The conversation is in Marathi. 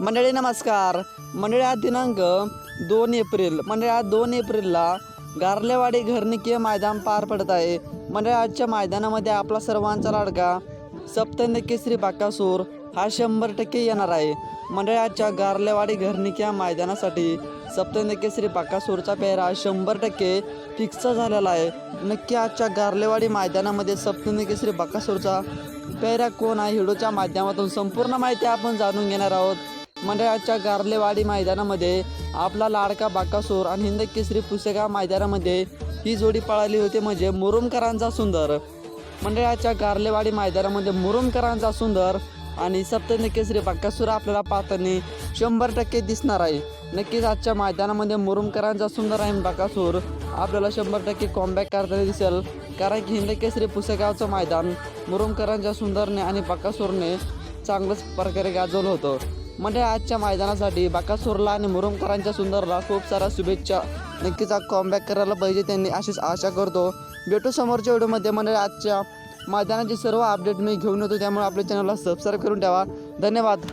मंडळी नमस्कार. मंडळी आज दिनांक दोन एप्रिल. मंडळी आज दोन एप्रिलला गारलेवाडी घरनिकीय मैदान पार पडत आहे. मंडळी आजच्या मैदानामध्ये आपला सर्वांचा लाडका सप्तंद केसरी बाकासूर हा शंभर टक्के येणार आहे. मंडळी आजच्या गारलेवाडी घरनिकीय मैदानासाठी सप्तंद केसरी बाकासूरचा पेहरा शंभर टक्के फिक्स झालेला आहे. नक्की आजच्या गारलेवाडी मैदानामध्ये सप्तंद केसरी बाकासूरचा पेहरा कोण आहे? हिडोच्या माध्यमातून संपूर्ण माहिती आपण जाणून घेणार आहोत. मंडळाच्या गारलेवाडी मैदानामध्ये आपला लाडका बाकासूर आणि हिंद केसरी पुसेगाव मैदानामध्ये ही जोडी पळाली होती म्हणजे मुरुमकरांचा सुंदर. मंडळाच्या गारलेवाडी मैदानामध्ये मुरुमकरांचा सुंदर आणि सप्तनी केसरी बाकासूर आपल्याला पाहताना शंभर टक्के दिसणार आहे. नक्कीच आजच्या मैदानामध्ये मुरुमकरांचा सुंदर आहे बाकासूर आपल्याला शंभर टक्के कॉम्बॅक करताना दिसेल. कारण की हिंद केसरी पुसेगावचं मैदान मुरुमकरांच्या सुंदरने आणि बाकासूरने चांगलंच प्रकारे गाजवलं होतं. म्हणजे आजच्या मैदानासाठी बाकासूरला आणि मुरुमकरांच्या सुंदरला खूप साऱ्या शुभेच्छा. नक्कीच कॉमबॅक करायला पाहिजे त्यांनी अशीच आशा करतो. भेटू समोरच्या व्हिडिओमध्ये म्हणजे आजच्या मैदानाचे सर्व अपडेट मी घेऊन येतो. त्यामुळे आपल्या चॅनलला सबस्क्राईब करून ठेवा. धन्यवाद.